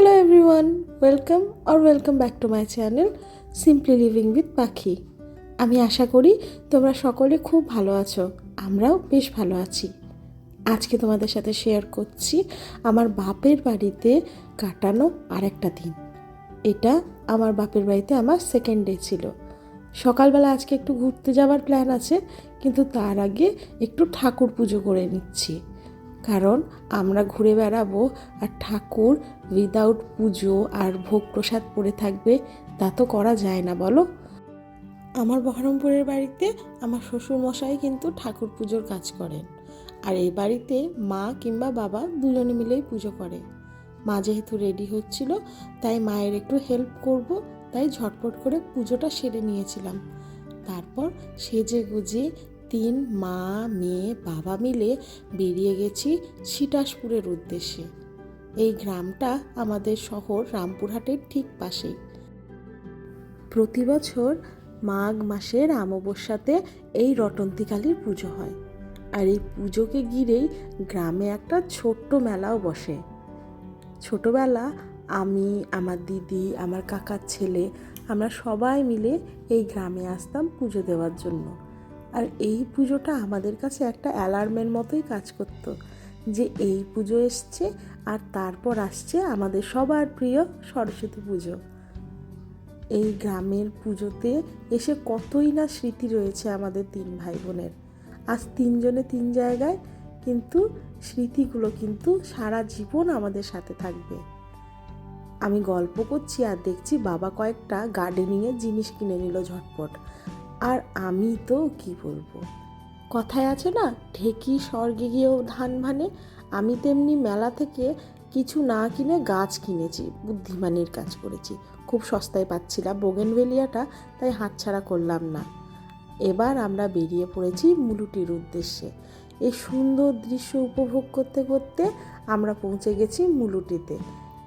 Hello everyone welcome or welcome back to my channel simply living with Pakhi আমি আশা করি তোমরা সকলে খুব ভালো আছো, আমরাও বেশ ভালো আছি। আজকে তোমাদের সাথে শেয়ার করছি আমার বাপের বাড়িতে কাটানো আরেকটা দিন। এটা আমার বাপের বাড়িতে আমার সেকেন্ড ডে ছিল। সকালবেলা আজকে একটু ঘুরতে যাওয়ার প্ল্যান আছে, কিন্তু তার আগে একটু ঠাকুর পুজো করে নিচ্ছি। কারণ আমরা ঘুরে বেড়াবো আর ঠাকুর উইদাউট পুজো আর ভোগ প্রসাদ পড়ে থাকবে, তা তো করা যায় না, বলো। আমার বহরমপুরের বাড়িতে আমার শ্বশুর মশাই কিন্তু ঠাকুর পুজোর কাজ করেন। আর এই বাড়িতে মা কিংবা বাবা দুজনে মিলেই পুজো করে। মা যেহেতু রেডি হচ্ছিল, তাই মায়ের একটু হেল্প করব, তাই ঝটপট করে পুজোটা সেরে নিয়েছিলাম। তারপর সেজে গুজে তিন মা, মেয়ে, বাবা মিলে বেরিয়ে গেছি সিটাসপুরের উদ্দেশ্যে। এই গ্রামটা আমাদের শহর রামপুরহাটের ঠিক পাশেই। প্রতি বছর মাঘ মাসের অমাবস্যাতে এই রটন্তিকালীর পুজো হয়। আর এই পুজোকে ঘিরেই গ্রামে একটা ছোট্ট মেলাও বসে। ছোটবেলা আমি, আমার দিদি, আমার কাকার ছেলে, আমরা সবাই মিলে এই গ্রামে আসতাম পুজো দেওয়ার জন্য। আর এই পুজোটা আমাদের কাছে একটা অ্যালার্মের মতোই কাজ করত যে এই পুজো এসছে আর তারপর আসছে আমাদের সবার প্রিয় সরস্বতী পুজো। এই গ্রামের পুজোতে এসে কতই না স্মৃতি রয়েছে আমাদের তিন ভাই বোনের আজ তিনজনে তিন জায়গায়, কিন্তু স্মৃতিগুলো কিন্তু সারা জীবন আমাদের সাথে থাকবে। আমি গল্প করছি আর দেখছি বাবা কয়েকটা গার্ডেনিংয়ের জিনিস কিনে নিল ঝটপট। আর আমি তো কি বলব? কথায় আছে না, ঢেকি স্বর্গে গিয়েও ধান ভানে। আমি তেমনি মেলা থেকে কিছু না কিনে গাছ কিনেছি, বুদ্ধিমানের কাজ করেছি। খুব সস্তায় পাচ্ছিলাম বোগেনভেলিয়াটা, তাই হাতছাড়া করলাম না। এবার আমরা বেরিয়ে পড়েছি মুলুটির উদ্দেশ্যে। এই সুন্দর দৃশ্য উপভোগ করতে করতে আমরা পৌঁছে গেছি মুলুটিতে।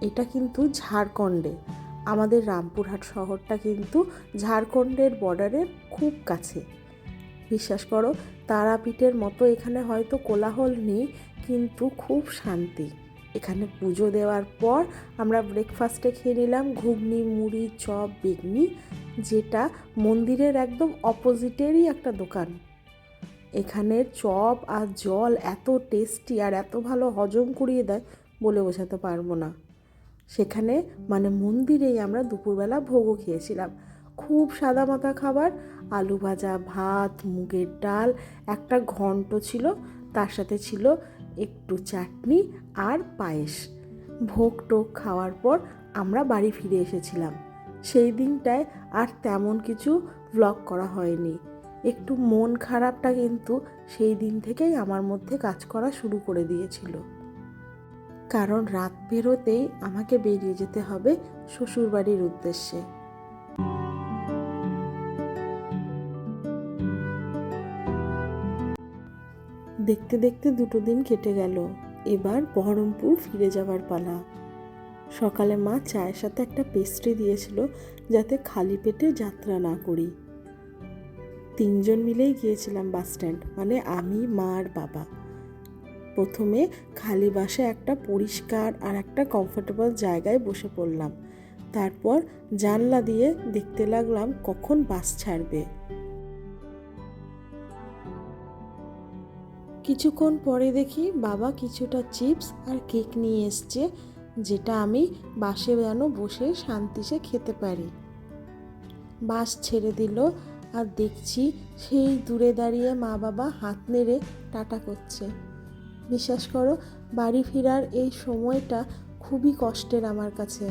এটা কিন্তু ঝাড়খণ্ডে। আমাদের রামপুরহাট শহরটা কিন্তু ঝাড়খণ্ডের বর্ডারের খুব কাছে। বিশ্বাস করো, তারাপীঠের মতো এখানে হয়তো কোলাহল নেই, কিন্তু খুব শান্তি। এখানে পুজো দেওয়ার পর আমরা ব্রেকফাস্টে খেয়ে নিলাম ঘুগনি, মুড়ি, চপ, বেগনি, যেটা মন্দিরের একদম অপোজিটেরই একটা দোকান। এখানে চপ আর জল এত টেস্টি আর এত ভালো হজম করিয়ে দেয় বলে বোঝাতে পারব না। সেখানে মানে মন্দিরেই আমরা দুপুরবেলা ভোগও খেয়েছিলাম। খুব সাদা মাথা খাবার, আলু ভাজা, ভাত, মুগের ডাল, একটা ঘন্ট ছিল, তার সাথে ছিল একটু চাটনি আর পায়েস। ভোগ টোক খাওয়ার পর আমরা বাড়ি ফিরে এসেছিলাম। সেই দিনটায় আর তেমন কিছু ব্লগ করা হয়নি। একটু মন খারাপটা কিন্তু সেই দিন থেকেই আমার মধ্যে কাজ করা শুরু করে দিয়েছিল। কারণ রাত বেরোতেই আমাকে বেরিয়ে যেতে হবে শ্বশুরবাড়ির উদ্দেশ্যে। দেখতে দেখতে দুটো দিন কেটে গেল। এবার বহরমপুর ফিরে যাওয়ার পালা। সকালে মা চায়ের সাথে একটা পেস্ট্রি দিয়েছিল যাতে খালি পেটে যাত্রা না করি। তিনজন মিলেই গিয়েছিলাম বাস স্ট্যান্ড মানে আমি, মা আর বাবা। প্রথমে খালি বাসে একটা পরিষ্কার আর একটা কমফোর্টেবল জায়গায় বসে পড়লাম। তারপর জানলা দিয়ে দেখতে লাগলাম কখন বাস ছাড়বে। কিছুক্ষণ পরে দেখি বাবা কিছুটা চিপস আর কেক নিয়ে এসছে, যেটা আমি বাসে যেন বসে শান্তিসে খেতে পারি। বাস ছেড়ে দিল আর দেখছি সেই দূরে দাঁড়িয়ে মা বাবা হাত নেড়ে টাটা করছে। বিশ্বাস করো, বাড়ি ফেরার এই সময়টা খুবই কষ্টের আমার কাছে।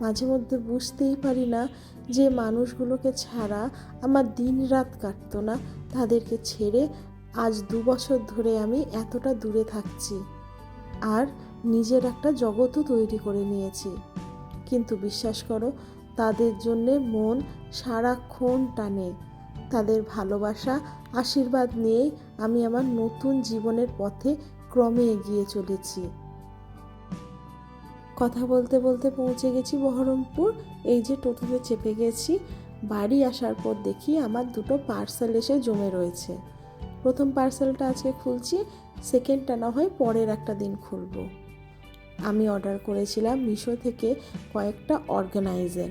মাঝে মধ্যে বুঝতেই পারি না যে মানুষগুলোকে ছাড়া আমার দিন রাত কাটতো না, তাদেরকে ছেড়ে আজ দু বছর ধরে আমি এতটা দূরে থাকছি। আর নিজের একটা জগতও তৈরি করে নিয়েছি। কিন্তু বিশ্বাস করো, তাদের জন্যে মন সারাক্ষণ টানে। তাদের ভালোবাসা, আশীর্বাদ নিয়েই আমি আমার নতুন জীবনের পথে ক্রমে এগিয়ে চলেছি। কথা বলতে বলতে পৌঁছে গেছি বহরমপুর। এই যে টোটোতে চেপে গেছি, বাড়ি আসার পর দেখি আমার দুটো পার্সেল এসে জমে রয়েছে। প্রথম পার্সেলটা আজকে খুলছি, সেকেন্ডটা না হয় পরের একটা দিন খুলবো। আমি অর্ডার করেছিলাম মিশো থেকে কয়েকটা অর্গানাইজার।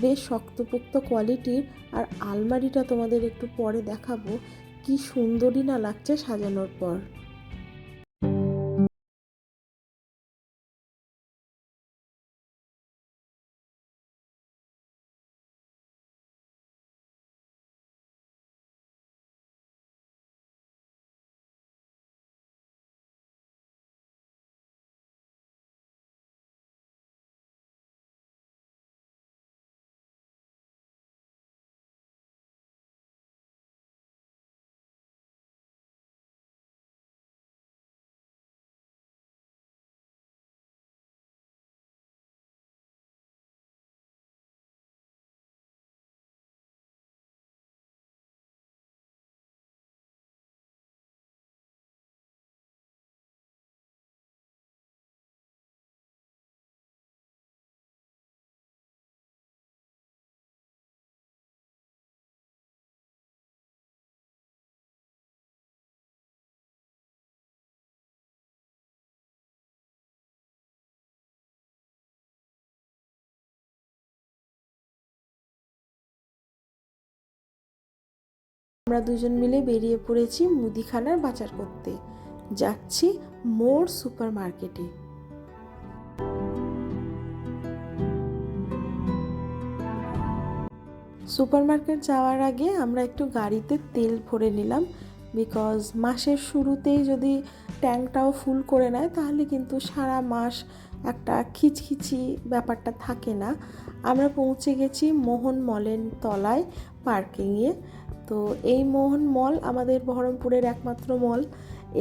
বেশ শক্তপোক্ত কোয়ালিটির আর আলমারিটা তোমাদের একটু পরে দেখাবো। কি সুন্দরী না লাগছে সাজানোর পর। আমরা দুজন মিলে বেরিয়ে পড়েছি মুদিখানার বাজার করতে। যাচ্ছি মোর সুপার মার্কেটে সুপার মার্কেট যাওয়ার আগে আমরা একটু গাড়িতে তেল ভরে নিলাম বিকজ মাসের শুরুতেই যদি ট্যাঙ্কটাও ফুল করে নেয়, তাহলে কিন্তু সারা মাস একটা খিচখিচি ব্যাপারটা থাকে না। আমরা পৌঁছে গেছি মোহন মলের তলায় পার্কিংয়ে তো এই মোহন মল আমাদের বহরমপুরের একমাত্র মল।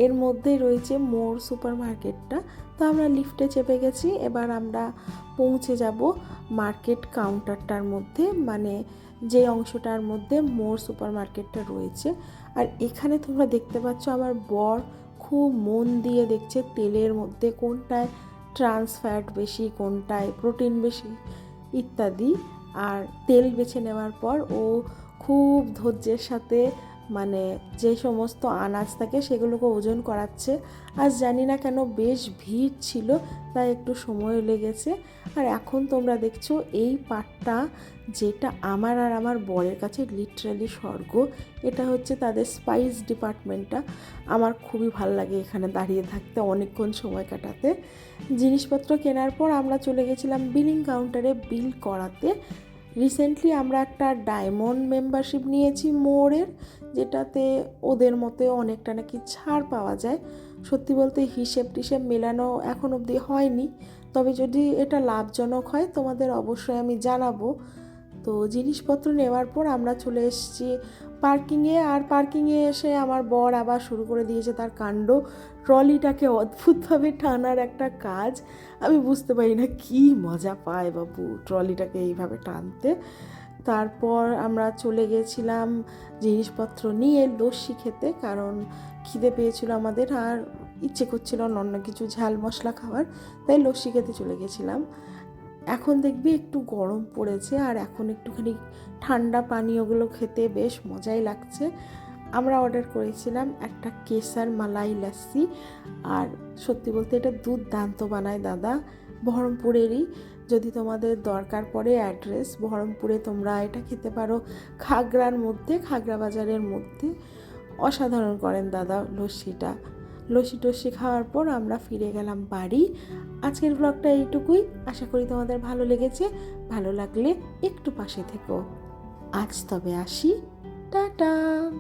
এর মধ্যে রয়েছে মোর সুপার মার্কেটটা তো আমরা লিফটে চেপে গেছি, এবার আমরা পৌঁছে যাব মার্কেট কাউন্টারটার মধ্যে মানে যে অংশটার মধ্যে মোর সুপার মার্কেটটা রয়েছে। আর এখানে তোমরা দেখতে পাচ্ছ আমার বর খুব মন দিয়ে দেখছে তেলের মধ্যে কোনটায় ট্রান্স ফ্যাট বেশি, কোনটায় প্রোটিন বেশি ইত্যাদি। আর তেল বেছে নেওয়ার পর ও খুব ধৈর্যের সাথে মানে যে সমস্ত আনাজ থাকে সেগুলোকে ওজন করাচ্ছে। আজ জানি না কেন বেশ ভিড় ছিল, তাই একটু সময় লেগেছে। আর এখন তোমরা দেখছ এই পাটটা, যেটা আমার আর আমার বরের কাছে লিটারালি স্বর্গ। এটা হচ্ছে তাদের স্পাইস ডিপার্টমেন্টটা আমার খুবই ভালো লাগে এখানে দাঁড়িয়ে থাকতে অনেকক্ষণ সময় কাটাতে। জিনিসপত্র কেনার পর আমরা চলে গেছিলাম বিলিং কাউন্টারে বিল করাতে। রিসেন্টলি আমরা একটা ডায়মন্ড মেম্বারশিপ নিয়েছি মোড়ের, যেটাতে ওদের মতে অনেকটা নাকি ছাড় পাওয়া যায়। সত্যি বলতে হিসেব টিসেব মেলানো এখন অবধি হয়নি। তবে যদি এটা লাভজনক হয়, তোমাদের অবশ্যই আমি জানাব। তো জিনিসপত্র নেওয়ার পর আমরা চলে এসেছি পার্কিংয়ে আর পার্কিংয়ে এসে আমার বর আবার শুরু করে দিয়েছে তার কাণ্ড। ট্রলিটাকে অদ্ভুতভাবে টানার একটা কাজ। আমি বুঝতে পারি না কি মজা পায় বাবু ট্রলিটাকে এইভাবে টানতে। তারপর আমরা চলে গেছিলাম জিনিসপত্র নিয়ে লস্যি খেতে কারণ খিদে পেয়েছিল আমাদের আর ইচ্ছে করছিল অন্য কিছু ঝাল মশলা খাওয়ার, তাই লস্যি খেতে চলে গেছিলাম। এখন দেখবি একটু গরম পড়েছে আর এখন একটুখানি ঠান্ডা পানীয়গুলো খেতে বেশ মজাই লাগছে। আমরা অর্ডার করেছিলাম একটা কেসার মালাই লাস্সি আর সত্যি বলতে এটা দুধ দান্ত বানায় দাদা, বহরমপুরেরই। যদি তোমাদের দরকার পড়ে অ্যাড্রেস বহরমপুরে তোমরা এটা খেতে পারো খাগড়ার মধ্যে খাগড়া বাজারের মধ্যে। অসাধারণ করেন দাদা লস্যিটা। লস্যি টস্যি খাওয়ার পর আমরা ফিরে গেলাম বাড়ি। আজকের ব্লগটা এইটুকুই। আশা করি তোমাদের ভালো লেগেছে। ভালো লাগলে একটু পাশে থেকো। আজ তবে আসি। টাটা!